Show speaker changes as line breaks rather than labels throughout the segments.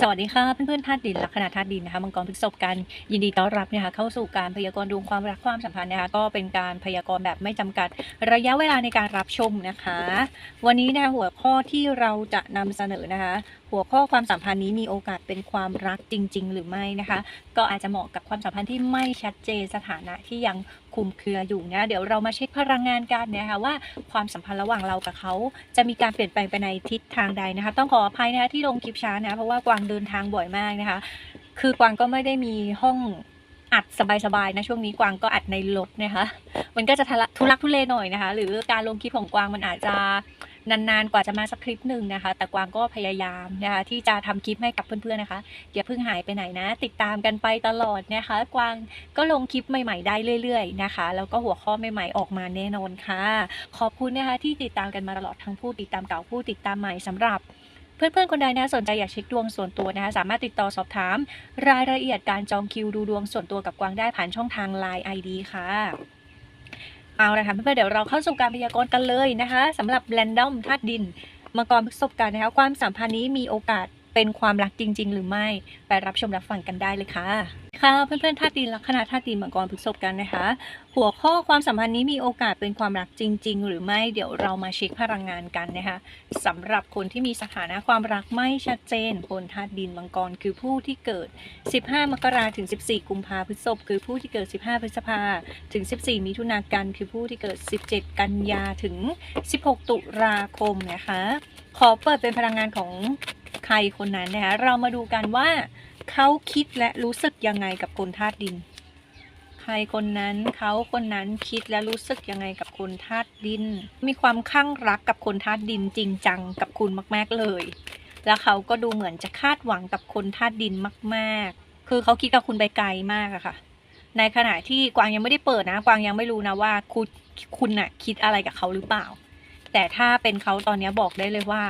สวัสดีค่ะเพื่อนๆธาตุดินลัคนาธาตุดินนะคะมังกรพฤษภกันยินดีต้อนรับนะคะเข้าสู่การพยากรณ์ดวงความรักความสัมพันธ์นะคะก็เป็นการพยากรณ์แบบไม่จำกัดระยะเวลาในการรับชมนะคะ วันนี้นะหัวข้อที่เราจะนำเสนอนะคะ หัวข้อความสัมพันธ์นี้มีโอกาสเป็นความรักจริง ๆ หรือไม่นะคะ ก็อาจจะเหมาะกับความสัมพันธ์ที่ไม่ชัดเจนสถานะที่ยังคุมเครืออยู่นะเดี๋ยวเรามาเช็คพลังงานกันนะคะว่าความสัมพันธ์ระหว่างเรากับเขาจะมีการเปลี่ยนแปลงไปในทิศทางใดนะคะ ต้องขออภัยนะคะที่ลงคลิปช้านะเพราะว่ากวางเดินทางบ่อยมากนะคะ คือกวางก็ไม่ได้มีห้องอัดสบายๆนะช่วงนี้กวางก็อัดในรถนะคะ มันก็จะทุลักทุเลหน่อยนะคะ หรือการลงคลิปของกวางมันอาจจะ นานๆ กว่าจะมาสักคลิปหนึ่งนะคะ แต่กวางก็พยายามนะคะที่จะทำคลิปให้กับเพื่อนๆนะคะอย่าเพิ่งหายไปไหนนะ ติดตามกันไปตลอดนะคะ กวางก็ลงคลิปใหม่ๆได้เรื่อย ๆนะคะ แล้วก็หัวข้อใหม่ๆออกมาแน่นอนค่ะ ขอบคุณนะคะที่ติดตามกันมาตลอดทั้งผู้ติดตามเก่าผู้ติดตามใหม่สำหรับเพื่อนๆ คนใดนะสนใจอยากเช็คดวงส่วนตัวนะคะสามารถติดต่อสอบถาม รายละเอียดการจองคิวดูดวงส่วนตัวกับกวางได้ผ่านช่องทาง Line ID ค่ะ เอาละค่ะเพื่อนๆเดี๋ยวเราเข้าสู่การพยากรณ์กันเลยนะคะสำหรับแรนดอมธาตุดินมังกรพฤษบกันนะคะความสัมพันธ์นี้มีโอกาส เป็นความรักจริง ๆ หรือไม่ ไปรับชมรับฟังกันได้เลยค่ะ ค่ะเพื่อนๆธาตุดินลัคนาธาตุดินมังกรพฤษภกันนะคะ หัวข้อความสัมพันธ์นี้มีโอกาสเป็นความรักจริง ๆ หรือไม่เดี๋ยวเรามาเช็คพลังงานกันนะคะสำหรับคนที่มีสถานะความรักไม่ชัดเจนคนธาตุดินมังกรคือผู้ที่เกิด 15 มกราถึง 14 กุมภาพฤษภคือผู้ที่เกิด 15 พฤษภาถึง 14 มิถุนากันคือผู้ที่เกิด 17 กันยาถึง 16 ตุลาคมนะคะ ขอเปิดเป็นพลังงานของใครคนนั้นนะคะ เรามาดูกันว่าเขาคิดและรู้สึกยังไงกับคนธาตุดิน ใครคนนั้นเขาคนนั้นคิดและรู้สึกยังไงกับคนธาตุดิน มีความข้างรักกับคนธาตุดินจริงจังกับคุณมาก ๆเลย แล้วเขาก็ดูเหมือนจะคาดหวังกับคนธาตุดินมาก ๆ คือเขาคิดกับคุณไปไกลมากอะค่ะ ในขณะที่กวางยังไม่ได้เปิดนะ กวางยังไม่รู้นะว่าคุณคุณน่ะคิดอะไรกับเขาหรือเปล่า แต่ถ้าเป็นเขาตอนนี้บอกได้เลยว่า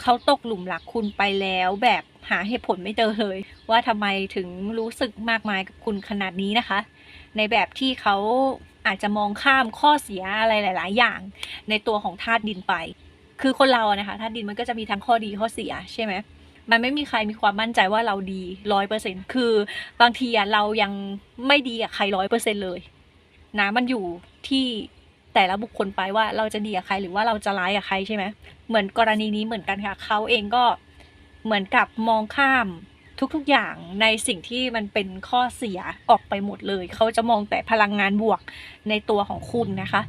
เขาตกหลุมรักคุณไปแล้วแบบหาเหตุผลไม่เจอเลย ว่าทำไมถึงรู้สึกมากมายกับคุณขนาดนี้นะคะ ในแบบที่เขาอาจจะมองข้ามข้อเสียอะไรหลาย ๆ อย่าง ในตัวของธาตุดินไป คือคนเราอะนะคะธาตุดินมันก็จะมีทั้งข้อดีข้อเสียใช่ไหมมันไม่มีใครมีความมั่นใจว่าเราดีร้อยเปอร์เซ็นคือบางทีอะเรายังไม่ดีกับใครร้อยเปอร์เซ็นเลยนะมันอยู่ที่ แต่ละบุคคลไปว่าเราจะดีกับใครหรือว่าเราจะร้ายกับใครใช่ไหมเหมือนกรณีนี้เหมือนกันค่ะเขาเองก็เหมือนกับมองข้ามทุกๆอย่างในสิ่งที่มันเป็นข้อเสียออกไปหมดเลย เขาจะมองแต่พลังงานบวกในตัวของคุณนะคะ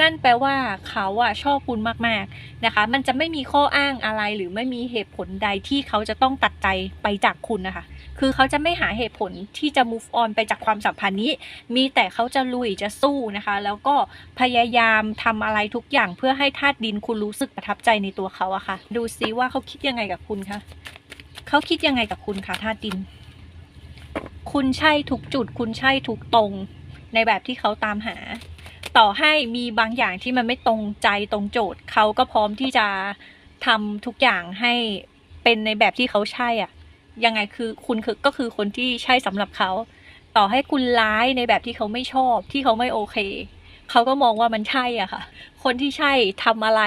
นั่นแปลว่าเขาอะชอบคุณมากๆนะคะ มันจะไม่มีข้ออ้างอะไรหรือไม่มีเหตุผลใดที่เขาจะต้องตัดใจไปจากคุณนะคะ คือเขาจะไม่หาเหตุผลที่จะ move on ไปจากความสัมพันธ์นี้ มีแต่เขาจะลุยจะสู้นะคะ แล้วก็พยายามทำอะไรทุกอย่างเพื่อให้ธาตุดินคุณรู้สึกประทับใจในตัวเขาอะค่ะ ดูซิว่าเขาคิดยังไงกับคุณคะเขาคิดยังไงกับคุณคะธาตุดิน คุณใช่ทุกจุด คุณใช่ทุกตรง ในแบบที่เขาตามหา ต่อให้มีบางอย่างที่มันไม่ตรงใจตรงโจทย์เขาก็พร้อมที่จะทำทุกอย่างให้เป็นในแบบที่เขาใช่อะ ยังไงคือคุณคือก็คือคนที่ใช่สำหรับเขาต่อให้คุณร้ายในแบบที่เขาไม่ชอบที่เขาไม่โอเค เขาก็มองว่ามันใช่อะค่ะ คนที่ใช่ทำอะไร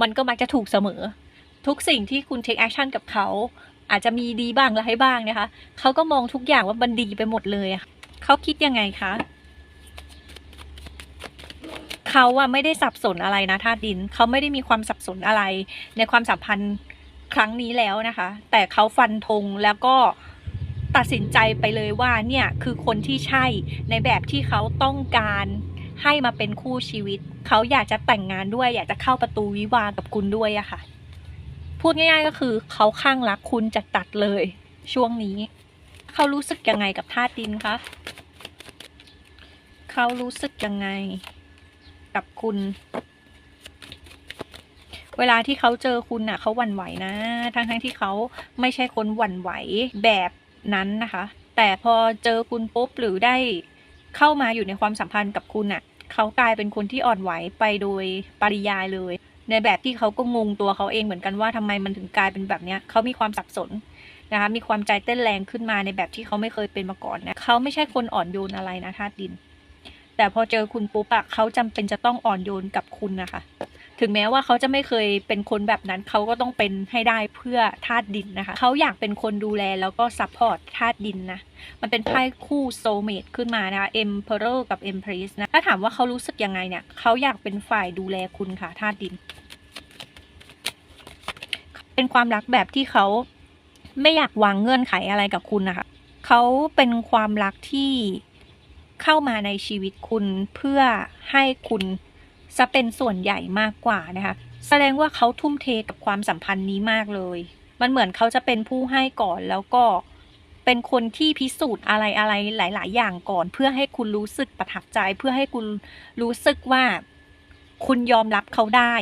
มันก็มักจะถูกเสมอ ทุกสิ่งที่คุณ take action กับเขาอาจจะมีดีบ้างและให้บ้างนะคะ เขาก็มองทุกอย่างว่ามันดีไปหมดเลยอะเขาคิดยังไงคะ เขาอะไม่ได้สับสนอะไรนะธาตุดินเขาไม่ได้มีความสับสนอะไร ในความสัมพันธ์ครั้งนี้แล้วนะคะ แต่เขาฟันธงแล้วก็ตัดสินใจไปเลยว่าเนี่ยคือคนที่ใช่ในแบบที่เขาต้องการให้มาเป็นคู่ชีวิต เขาอยากจะแต่งงานด้วย อยากจะเข้าประตูวิวากับคุณด้วยอะค่ะ พูดง่ายๆก็คือเขาข้างรักคุณจัดตัดเลย ช่วงนี้ เขารู้สึกยังไงกับธาตุดินคะเขารู้สึกยังไง กับคุณ เวลาที่เขาเจอคุณน่ะเขาหวั่นไหวนะ ทั้งทั้งที่เขาไม่ใช่คนหวั่นไหวแบบนั้นนะคะ แต่พอเจอคุณปุ๊บหรือได้เข้ามาอยู่ในความสัมพันธ์กับคุณน่ะเขากลายเป็นคนที่อ่อนไหวไปโดยปริยายเลย ในแบบที่เขาก็งงตัวเขาเองเหมือนกันว่าทำไมมันถึงกลายเป็นแบบเนี้ยเขามีความสับสนนะคะมีความใจเต้นแรงขึ้นมาในแบบที่เขาไม่เคยเป็นมาก่อนนะเขาไม่ใช่คนอ่อนโยนอะไรนะธาตุดิน แต่พอเจอคุณปุ๊บอะเขาจำเป็นจะต้องอ่อนโยนกับคุณนะคะ ถึงแม้ว่าเขาจะไม่เคยเป็นคนแบบนั้นเขาก็ต้องเป็นให้ได้เพื่อธาตุดินนะคะเขาอยากเป็นคนดูแลแล้วก็ซัพพอร์ตธาตุดินนะมันเป็นไพ่คู่โซเม e ขึ้นมานะคะ Emperor กับ Empress นะถ้าถามว่าเขารู้สึกยังไงเนี่ยเขาอยากเป็นฝ่ายดูแลคุณค่ะธาตุดิน เป็นความรักแบบที่เขาไม่อยากวางเงื่อนไขอะไรกับคุณนะคะเขาเป็นความรักที่ เข้ามาในชีวิตคุณเพื่อให้คุณจะเป็นส่วนใหญ่มากกว่านะคะ แสดงว่าเขาทุ่มเทกับความสัมพันธ์นี้มากเลย มันเหมือนเขาจะเป็นผู้ให้ก่อนแล้วก็เป็นคนที่พิสูจน์อะไรอะไรหลาย ๆ อย่างก่อน เพื่อให้คุณรู้สึกประทับใจ เพื่อให้คุณรู้สึกว่าคุณยอมรับเขาได้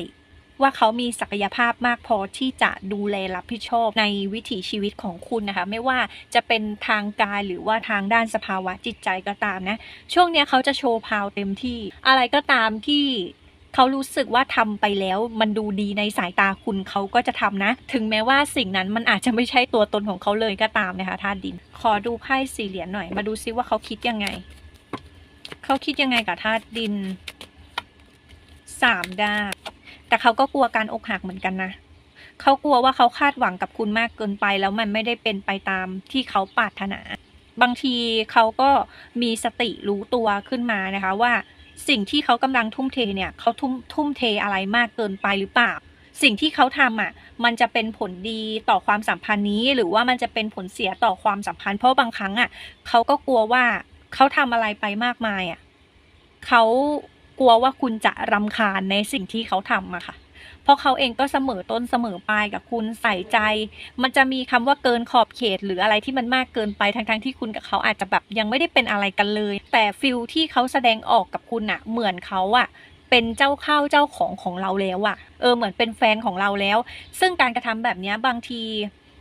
ว่าเขามีศักยภาพมากพอที่จะดูแลรับผิดชอบในวิถีชีวิตของคุณนะคะ ไม่ว่าจะเป็นทางกายหรือว่าทางด้านสภาวะจิตใจก็ตามนะ ช่วงเนี้ยเขาจะโชว์พาวเต็มที่ อะไรก็ตามที่เขารู้สึกว่าทำไปแล้วมันดูดีในสายตาคุณเขาก็จะทำนะ ถึงแม้ว่าสิ่งนั้นมันอาจจะไม่ใช่ตัวตนของเขาเลยก็ตามนะคะธาตุดิน ขอดูไพ่สี่เหรียญหน่อย มาดูซิว่าเขาคิดยังไง เขาคิดยังไงกับธาตุดินสามดาบ แต่เขาก็กลัวการอกหักเหมือนกันนะเขากลัวว่าเขาคาดหวังกับคุณมากเกินไป แล้วมันไม่ได้เป็นไปตามที่เขาปรารถนา บางทีเขาก็มีสติรู้ตัวขึ้นมานะคะว่าสิ่งที่เขากำลังทุ่มเทเนี่ยเขาทุ่มทุ่มเทอะไรมากเกินไปหรือเปล่า สิ่งที่เขาทำอะมันจะเป็นผลดีต่อความสัมพันธ์นี้ หรือว่ามันจะเป็นผลเสียต่อความสัมพันธ์เพราะบางครั้งอะเขาก็กลัวว่าเขาทำอะไรไปมากมายอะเขา กลัวว่าคุณจะรำคาญในสิ่งที่เขาทำอะค่ะ เพราะเขาเองก็เสมอต้นเสมอปลายกับคุณใส่ใจ มันจะมีคำว่าเกินขอบเขต หรืออะไรที่มันมากเกินไปทั้งๆที่คุณกับเขาอาจจะแบบยังไม่ได้เป็นอะไรกันเลย แต่ฟิลที่เขาแสดงออกกับคุณอะเหมือนเขาอะเป็นเจ้าข้าวเจ้าของของเราแล้วอะเออเหมือนเป็นแฟนของเราแล้ว ซึ่งการกระทำแบบนี้บางที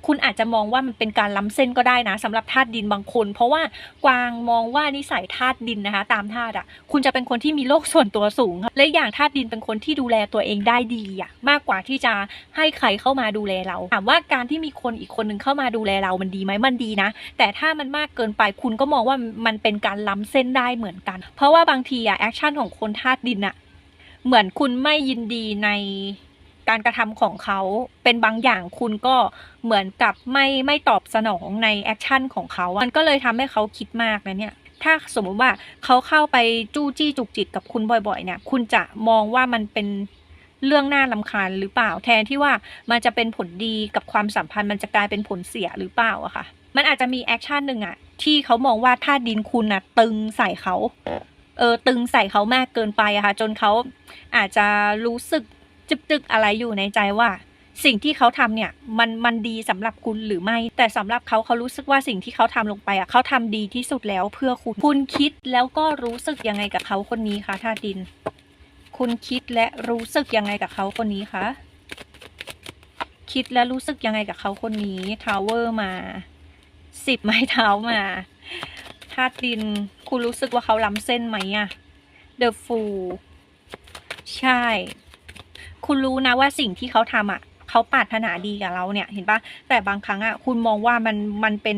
คุณอาจจะมองว่ามันเป็นการล้ำเส้นก็ได้นะสำหรับธาตุดินบางคน เพราะว่ากวางมองว่านิสัยธาตุดินนะคะ ตามธาตุอะ คุณจะเป็นคนที่มีโลกส่วนตัวสูงครับและอย่างธาตุดินเป็นคนที่ดูแลตัวเองได้ดีอะมากกว่าที่จะให้ใครเข้ามาดูแลเราถามว่าการที่มีคนอีกคนหนึ่งเข้ามาดูแลเรามันดีไหมมันดีนะ แต่ถ้ามันมากเกินไปคุณก็มองว่ามันเป็นการล้ำเส้นได้เหมือนกัน เพราะว่าบางทีอะแอคชั่นของคนธาตุดินอะเหมือนคุณไม่ยินดีใน การกระทำของเขาเป็นบางอย่างคุณก็เหมือนกับไม่ไม่ตอบสนองในแอคชั่นของเขา มันก็เลยทำให้เขาคิดมากนะเนี่ยถ้าสมมุติว่าเขาเข้าไปจู้จี้จุกจิกกับคุณบ่อยๆ เนี่ย คุณจะมองว่ามันเป็นเรื่องน่าลำคาญหรือเปล่าแทนที่ว่ามันจะเป็นผลดีกับความสัมพันธ์มันจะกลายเป็นผลเสียหรือเปล่าอะค่ะ มันอาจจะมีแอคชั่นหนึ่งอะที่เขามองว่าถ้าดินคุณอะตึงใส่เขาเออตึงใส่เขามากเกินไปอะค่ะ จนเขาอาจจะรู้สึก จึกอะไรอยู่ในใจว่า สิ่งที่เขาทำเนี่ยมันมันดีสำหรับคุณหรือไม่ แต่สำหรับเขาเขารู้สึกว่าสิ่งที่เขาทำลงไปอะเขาทำดีที่สุดแล้วเพื่อคุณ คุณคิดแล้วก็รู้สึกยังไงกับเขาคนนี้คะท่าดิน คุณคิดและรู้สึกยังไงกับเขาคนนี้คะคิดและรู้สึกยังไงกับเขาคนนี้ทาวเวอร์มาสิบไม้เท้ามาธาตุดิน คุณรู้สึกว่าเขาล้ำเส้นไหมอะเดอะฟู ใช่ คุณรู้นะว่าสิ่งที่เขาทำอะเขาปรารถนาดีกับเราเนี่ยเห็นปะแต่บางครั้งอะคุณมองว่ามันมันเป็น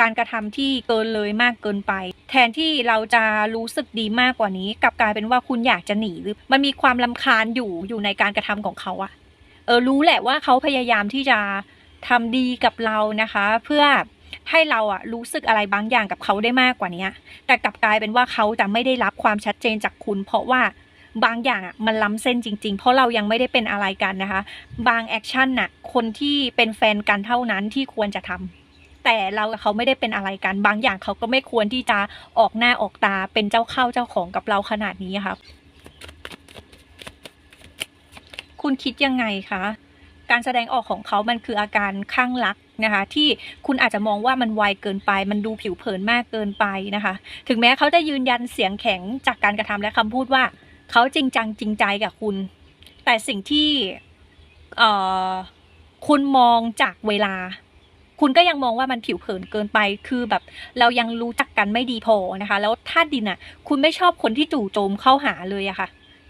การกระทำที่เกินเลยมากเกินไป แทนที่เราจะรู้สึกดีมากกว่านี้กลับกลายเป็นว่าคุณอยากจะหนีหรือมันมีความลำคาญอยู่อยู่ในการกระทำของเขาอะเออรู้แหละว่าเขาพยายามที่จะทำดีกับเรานะคะ เพื่อให้เราอะรู้สึกอะไรบางอย่างกับเขาได้มากกว่านี้แต่กลับกลายเป็นว่าเขาจะไม่ได้รับความชัดเจนจากคุณ เพราะว่า บางอย่างอะมันล้ำเส้นจริง ๆ เพราะเรายังไม่ได้เป็นอะไรกันนะคะ บางแอคชั่นน่ะคนที่เป็นแฟนกันเท่านั้นที่ควรจะทำแต่เราเขาไม่ได้เป็นอะไรกัน บางอย่างเขาก็ไม่ควรที่จะออกหน้าออกตาเป็นเจ้าเข้าเจ้าของกับเราขนาดนี้ค่ะคุณคิดยังไงคะการแสดงออกของเขามันคืออาการข้างรักนะคะที่คุณอาจจะมองว่ามันไวเกินไป มันดูผิวเผินมากเกินไปนะคะ ถึงแม้เขาจะยืนยันเสียงแข็งจากการกระทำและคำพูดว่า เขาจริงจังจริงใจกับคุณ แต่สิ่งที่คุณมองจากเวลา คุณก็ยังมองว่ามันผิวเผินเกินไป คือแบบเรายังรู้จักกันไม่ดีพอนะคะ แล้วธาตุดินอะ คุณไม่ชอบคนที่จู่โจมเข้าหาเลยอะค่ะ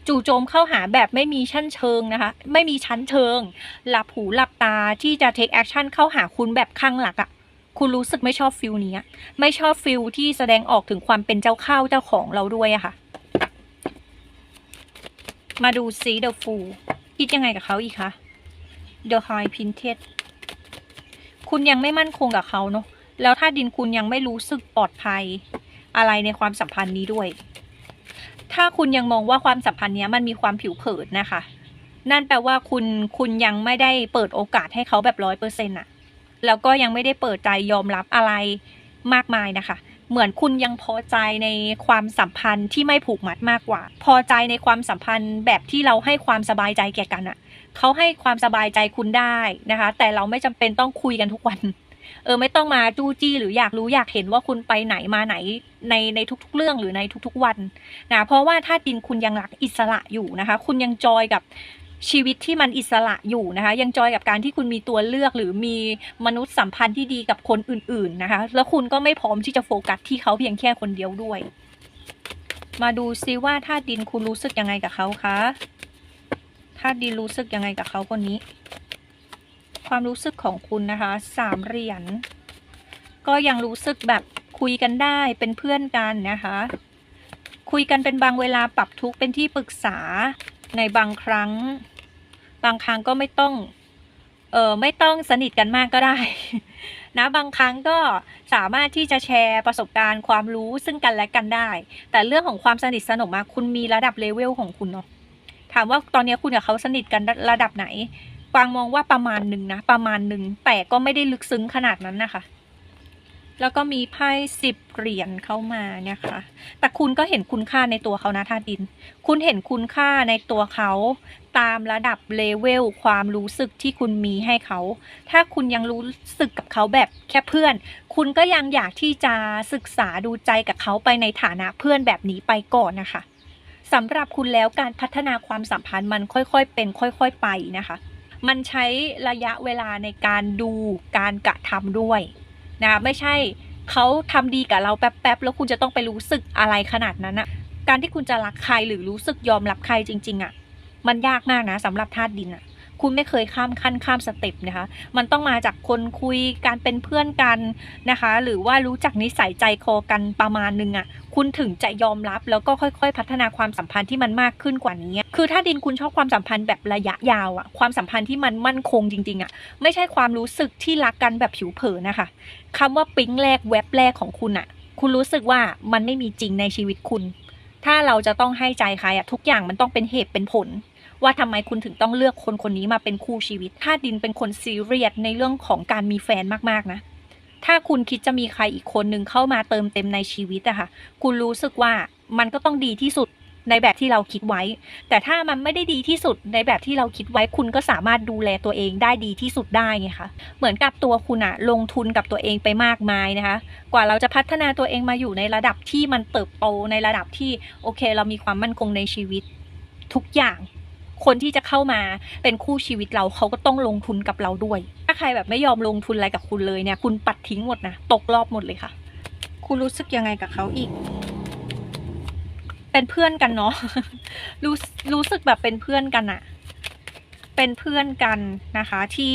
จู่โจมเข้าหาแบบไม่มีชั้นเชิงนะคะ ไม่มีชั้นเชิง หลับหูหลับตาที่จะ take action เข้าหาคุณแบบข้างหลักอะคุณรู้สึกไม่ชอบฟิลนี้ ไม่ชอบฟิลที่แสดงออกถึงความเป็นเจ้าข้าเจ้าของเราด้วยอะค่ะ มาดูซี The Fool คิดยังไงกับเขาอีกคะ The High Printed คุณยังไม่มั่นคงกับเขาเนาะแล้วถ้าดินคุณยังไม่รู้สึกปลอดภัยอะไรในความสัมพันธ์นี้ด้วย ถ้าคุณยังมองว่าความสัมพันธ์นี้มันมีความผิวเผินนะคะ นั่นแปลว่าคุณคุณยังไม่ได้เปิดโอกาสให้เขาแบบร้อยเปอร์เซ็นต์อะแล้วก็ยังไม่ได้เปิดใจยอมรับอะไรมากมายนะคะ เหมือนคุณยังพอใจในความสัมพันธ์ที่ไม่ผูกมัดมากกว่า พอใจในความสัมพันธ์แบบที่เราให้ความสบายใจแก่กันอะเขาให้ความสบายใจคุณได้นะคะ แต่เราไม่จำเป็นต้องคุยกันทุกวัน เออไม่ต้องมาจู้จี้หรืออยากรู้อยากเห็นว่าคุณไปไหนมาไหนในในทุกๆเรื่องหรือในทุกๆวันนะเพราะว่าถ้าดินคุณยังรักอิสระอยู่นะคะ คุณยังจอยกับ ชีวิตที่มันอิสระอยู่นะคะ ยังจอยกับการที่คุณมีตัวเลือกหรือมีมนุษย์สัมพันธ์ที่ดีกับคนอื่น ๆนะคะ แล้วคุณก็ไม่พร้อมที่จะโฟกัสที่เขาเพียงแค่คนเดียวด้วย มาดูซิว่าถ้าดินคุณรู้สึกยังไงกับเขาคะถ้าดินรู้สึกยังไงกับเขาคนนี้ ความรู้สึกของคุณนะคะสามเหรียญก็ยังรู้สึกแบบคุยกันได้เป็นเพื่อนกันนะคะ คุยกันเป็นบางเวลาปรับทุกข์เป็นที่ปรึกษาในบางครั้ง บางครั้งก็ไม่ต้องเออไม่ต้องสนิทกันมากก็ได้ นะบางครั้งก็สามารถที่จะแชร์ประสบการณ์ความรู้ซึ่งกันและกันได้ แต่เรื่องของความสนิทสนมมาคุณมีระดับเลเวลของคุณเนาะถามว่าตอนนี้คุณกับเขาสนิทกันระดับไหนกวางมองว่าประมาณหนึ่งนะ ประมาณหนึ่งแต่ก็ไม่ได้ลึกซึ้งขนาดนั้นนะคะ แล้วก็มีไพ่สิบเหรียญเข้ามาเนี่ยค่ะแต่คุณก็เห็นคุณค่าในตัวเขานะธาดิน คุณเห็นคุณค่าในตัวเขา ตามระดับเลเวลความรู้สึกที่คุณมีให้เขา ถ้าคุณยังรู้สึกกับเขาแบบแค่เพื่อน คุณก็ยังอยากที่จะศึกษาดูใจกับเขาไปในฐานะเพื่อนแบบนี้ไปก่อนนะคะสำหรับคุณแล้วการพัฒนาความสัมพันธ์มันค่อยๆเป็น ค่อยๆไปนะคะ มันใช้ระยะเวลาในการดูการกระทำด้วยนะไม่ใช่เขาทำดีกับเราแป๊บๆ แล้วคุณจะต้องไปรู้สึกอะไรขนาดนั้นอะการที่คุณจะรักใครหรือรู้สึกยอมรับใครจริง ๆอะ มันยากมากนะสำหรับธาตุดินอะคุณไม่เคยข้ามขั้นข้ามสเต็ปนะคะ มันต้องมาจากคนคุยการเป็นเพื่อนกันนะคะ หรือว่ารู้จักนิสัยใจคอกันประมาณนึงอะคุณถึงจะยอมรับแล้วก็ค่อยๆ พัฒนาความสัมพันธ์ที่มันมากขึ้นกว่านี้ คือถ้าดินคุณชอบความสัมพันธ์แบบระยะยาวอะความสัมพันธ์ที่มันมั่นคงจริงๆอะไม่ใช่ความรู้สึกที่รักกันแบบผิวเผินนะคะคำว่าปิ๊งแรกแว็บแรกของคุณอะคุณรู้สึกว่ามันไม่มีจริงในชีวิตคุณ ถ้าเราจะต้องให้ใจใครอะทุกอย่างมันต้องเป็นเหตุเป็นผล ว่าทำไมคุณถึงต้องเลือกคนคนนี้มาเป็นคู่ชีวิต ถ้าดินเป็นคนซีเรียสในเรื่องของการมีแฟนมากๆนะ ถ้าคุณคิดจะมีใครอีกคนนึงเข้ามาเติมเต็มในชีวิตอะค่ะ คุณรู้สึกว่ามันก็ต้องดีที่สุดในแบบที่เราคิดไว้ แต่ถ้ามันไม่ได้ดีที่สุดในแบบที่เราคิดไว้ คุณก็สามารถดูแลตัวเองได้ดีที่สุดได้ไงคะ เหมือนกับตัวคุณอะลงทุนกับตัวเองไปมากมายนะคะ กว่าเราจะพัฒนาตัวเองมาอยู่ในระดับที่มันเติบโตในระดับที่โอเค เรามีความมั่นคงในชีวิตทุกอย่าง คนที่จะเข้ามาเป็นคู่ชีวิตเราเขาก็ต้องลงทุนกับเราด้วย ถ้าใครแบบไม่ยอมลงทุนอะไรกับคุณเลยเนี่ย คุณปัดทิ้งหมดนะตกรอบหมดเลยค่ะ คุณรู้สึกยังไงกับเขาอีก เป็นเพื่อนกันเนาะรู้รู้สึกแบบเป็นเพื่อนกันอะเป็นเพื่อนกันนะคะ ที่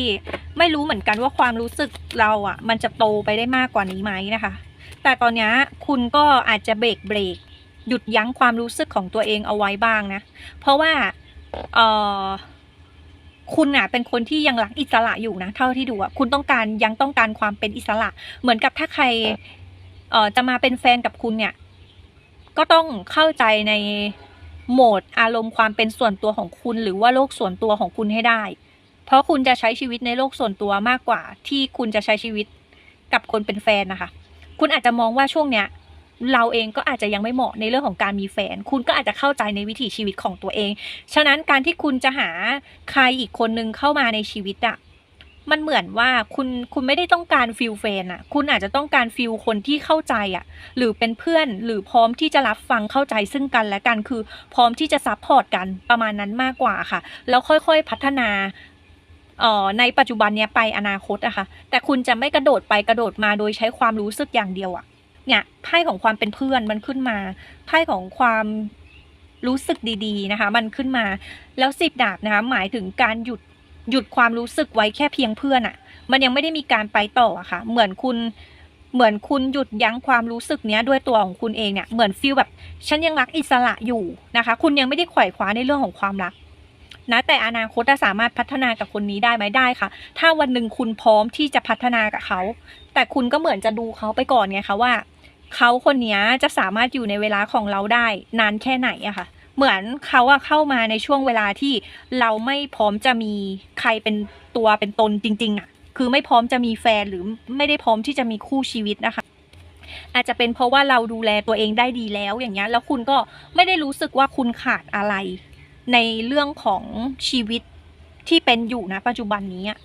ไม่รู้เหมือนกันว่าความรู้สึกเราอะมันจะโตไปได้มากกว่านี้ไหมนะคะ แต่ตอนเนี้ยคุณก็อาจจะเบรกเบรกหยุดยั้งความรู้สึกของตัวเองเอาไว้บ้างนะ เพราะว่า เออคุณอะเป็นคนที่ยังรักอิสระอยู่นะ เท่าที่ดูอะคุณต้องการยังต้องการความเป็นอิสระ เหมือนกับถ้าใคร เอ่อจะมาเป็นแฟนกับคุณเนี่ย ก็ต้องเข้าใจในโหมดอารมณ์ความเป็นส่วนตัวของคุณ หรือว่าโลกส่วนตัวของคุณให้ได้ เพราะคุณจะใช้ชีวิตในโลกส่วนตัวมากกว่า ที่คุณจะใช้ชีวิตกับคนเป็นแฟนนะคะ คุณอาจจะมองว่าช่วงเนี้ย เราเองก็อาจจะยังไม่เหมาะในเรื่องของการมีแฟน คุณก็อาจจะเข้าใจในวิถีชีวิตของตัวเอง ฉะนั้นการที่คุณจะหาใครอีกคนนึงเข้ามาในชีวิตอะมันเหมือนว่าคุณคุณไม่ได้ต้องการฟิลแฟนอะคุณอาจจะต้องการฟิลคนที่เข้าใจอะหรือเป็นเพื่อนหรือพร้อมที่จะรับฟังเข้าใจซึ่งกันและกันคือ พร้อมที่จะซัพพอร์ตกันประมาณนั้นมากกว่าค่ะ แล้วค่อยๆพัฒนาออในปัจจุบันเนี้ยไปอนาคตอะค่ะ แต่คุณจะไม่กระโดดไปกระโดดมาโดยใช้ความรู้สึกอย่างเดียวอะ เนี่ยไพ่ของความเป็นเพื่อนมันขึ้นมาไพ่ของความรู้สึกดีๆนะคะ มันขึ้นมาแล้วสิบดาบนะคะหมายถึงการหยุดหยุดความรู้สึกไว้แค่เพียงเพื่อนอะ่ะ มันยังไม่ได้มีการไปต่ออะค่ะ เหมือนคุณเหมือนคุณหยุดยั้งความรู้สึกเนี้ยด้วยตัวของคุณเองเนี่ยเหมือนฟีลแบบฉันยังรักอิสระอยู่นะคะ คุณยังไม่ได้ขว่คว้าในเรื่องของความรักนะแต่อนาคตจะสามารถพัฒนากับคนนี้ได้ไหมได้ค่ะ ถ้าวันหนึ่งคุณพร้อมที่จะพัฒนากับเขา แต่คุณก็เหมือนจะดูเขาไปก่อนไงคะว่า เขาคนนี้จะสามารถอยู่ในเวลาของเราได้นานแค่ไหนอะค่ะ เหมือนเขาอะเข้ามาในช่วงเวลาที่เราไม่พร้อมจะมีใครเป็นตัวเป็นตนจริงๆอะคือไม่พร้อมจะมีแฟนหรือไม่ได้พร้อมที่จะมีคู่ชีวิตนะคะ อาจจะเป็นเพราะว่าเราดูแลตัวเองได้ดีแล้วอย่างเงี้ยแล้วคุณก็ไม่ได้รู้สึกว่าคุณขาดอะไร ในเรื่องของชีวิตที่เป็นอยู่นะปัจจุบันนี้อะ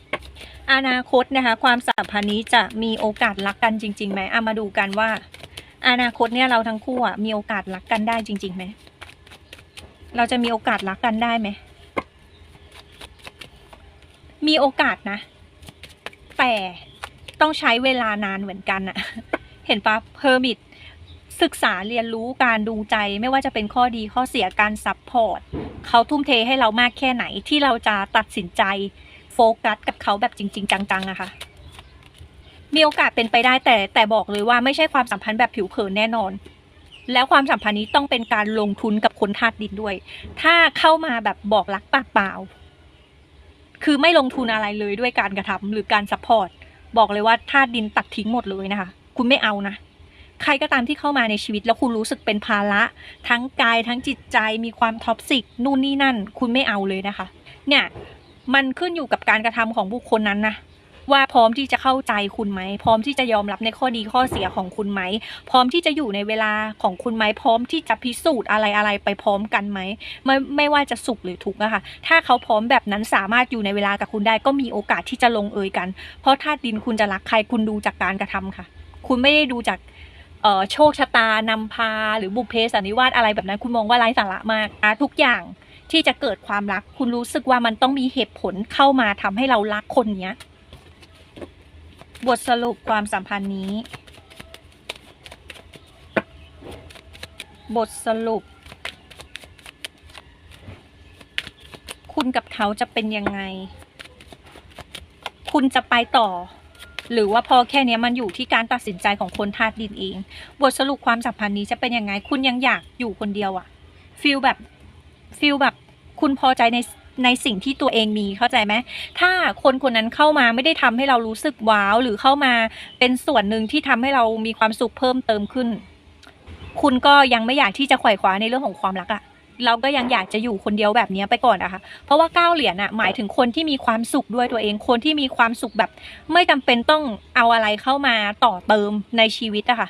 อนาคตนะคะ ความสัมพันธ์นี้จะมีโอกาสรักกันจริงๆไหมเอามาดูกันว่า อนาคตเนี่ยเราทั้งคู่อะมีโอกาสรักกันได้จริงๆไหมเราจะมีโอกาสรักกันได้ไหมมีโอกาสนะ แต่ต้องใช้เวลานานเหมือนกันอะเห็นปะเพอร์มิทศึกษาเรียนรู้การดูใจไม่ว่าจะเป็นข้อดีข้อเสียการซับพอร์ตเขาทุ่มเทให้เรามากแค่ไหนที่เราจะตัดสินใจโฟกัสกับเขาแบบจริง ๆ จังๆอะค่ะ มีโอกาสเป็นไปได้แต่แต่บอกเลยว่าไม่ใช่ความสัมพันธ์แบบผิวเผินแน่นอน แล้วความสัมพันธ์นี้ต้องเป็นการลงทุนกับคนธาตุดินด้วย ถ้าเข้ามาแบบบอกรักปากเปล่า คือไม่ลงทุนอะไรเลยด้วยการกระทำหรือการซัพพอร์ตบอกเลยว่าธาตุดินตัดทิ้งหมดเลยนะคะ คุณไม่เอานะใครก็ตามที่เข้ามาในชีวิตแล้วคุณรู้สึกเป็นภาระ ทั้งกายทั้งจิตใจมีความท็อกซิกนู่นนี่นั่น คุณไม่เอาเลยนะคะ เนี่ยมันขึ้นอยู่กับการกระทำของบุคคลนั้นนะ ว่าพร้อมที่จะเข้าใจคุณไหม พร้อมที่จะยอมรับในข้อดีข้อเสียของคุณไหม พร้อมที่จะอยู่ในเวลาของคุณไหม พร้อมที่จะพิสูจน์อะไรอะไรไปพร้อมกันไหม ไม่ไม่ว่าจะสุขหรือทุกข์นะคะถ้าเขาพร้อมแบบนั้นสามารถอยู่ในเวลากับคุณได้ก็มีโอกาสที่จะลงเอยกัน เพราะธาตุดินคุณจะรักใครคุณดูจากการกระทำค่ะ คุณไม่ได้ดูจากโชคชะตานำพา หรือบุพเพสันนิวาสอะไรแบบนั้น คุณมองว่าไร้สาระมากอะทุกอย่างที่จะเกิดความรัก คุณรู้สึกว่ามันต้องมีเหตุผลเข้ามาทำให้เรารักคนเนี้ย บทสรุปความสัมพันธ์นี้ บทสรุป คุณกับเขาจะเป็นยังไง คุณจะไปต่อ หรือว่าพอแค่นี้มันอยู่ที่การตัดสินใจของคนธาตุดินเอง บทสรุปความสัมพันธ์นี้จะเป็นยังไง คุณยังอยากอยู่คนเดียวอะฟีลแบบฟีลแบบ คุณพอใจใน ในสิ่งที่ตัวเองมีเข้าใจไหมถ้าคนคนนั้นเข้ามาไม่ได้ทำให้เรารู้สึกว้าว หรือเข้ามาเป็นส่วนหนึ่งที่ทำให้เรามีความสุขเพิ่มเติมขึ้น คุณก็ยังไม่อยากที่จะไขว่คว้าในเรื่องของความรักอะเราก็ยังอยากจะอยู่คนเดียวแบบนี้ไปก่อนนะคะ เพราะว่าเก้าเหรียญอะหมายถึงคนที่มีความสุขด้วยตัวเอง คนที่มีความสุขแบบ ไม่จำเป็นต้องเอาอะไรเข้ามาต่อเติมในชีวิตอะค่ะ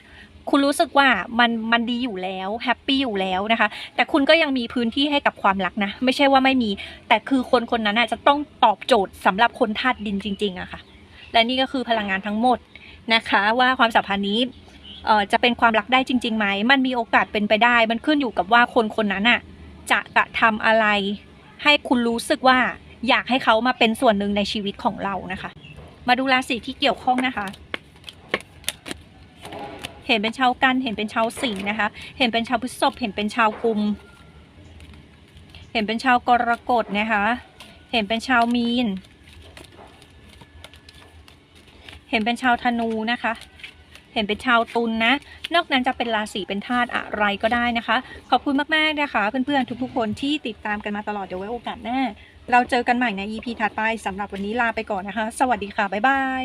คุณรู้สึกว่ามันมันดีอยู่แล้วแฮปปี้อยู่แล้วนะคะ แต่คุณก็ยังมีพื้นที่ให้กับความรักนะ ไม่ใช่ว่าไม่มี แต่คือคนคนนั้นจะต้องตอบโจทย์สำหรับคนธาตุดินจริง ๆอะค่ะ และนี่ก็คือพลังงานทั้งหมดนะคะ ว่าความสัมพันธ์นี้จะเป็นความรักได้จริงๆไหมมันมีโอกาสเป็นไปได้ มันขึ้นอยู่กับว่าคนคนนั้นอะจะกระทำอะไร ให้คุณรู้สึกว่าอยากให้เขามาเป็นส่วนหนึ่งในชีวิตของเรานะคะ มาดูราศีที่เกี่ยวข้องนะคะ เห็นเป็นชาวกันเห็นเป็นชาวสิงห์นะคะ เห็นเป็นชาวพฤษภเห็นเป็นชาวกุม เห็นเป็นชาวกรกฎนะคะ เห็นเป็นชาวมีน เห็นเป็นชาวธนูนะคะเห็นเป็นชาวตุลนนะ นอกนั้นจะเป็นราศีเป็นธาตุอะไรก็ได้นะคะ ขอบคุณมาก ๆ นะคะ เพื่อน ๆ ทุก ๆ คนที่ติดตามกันมาตลอด เดี๋ยวไว้โอกาสหน้า เราเจอกันใหม่ใน EP ถัดไปสำหรับวันนี้ลาไปก่อนนะคะ สวัสดีค่ะ บ๊ายบาย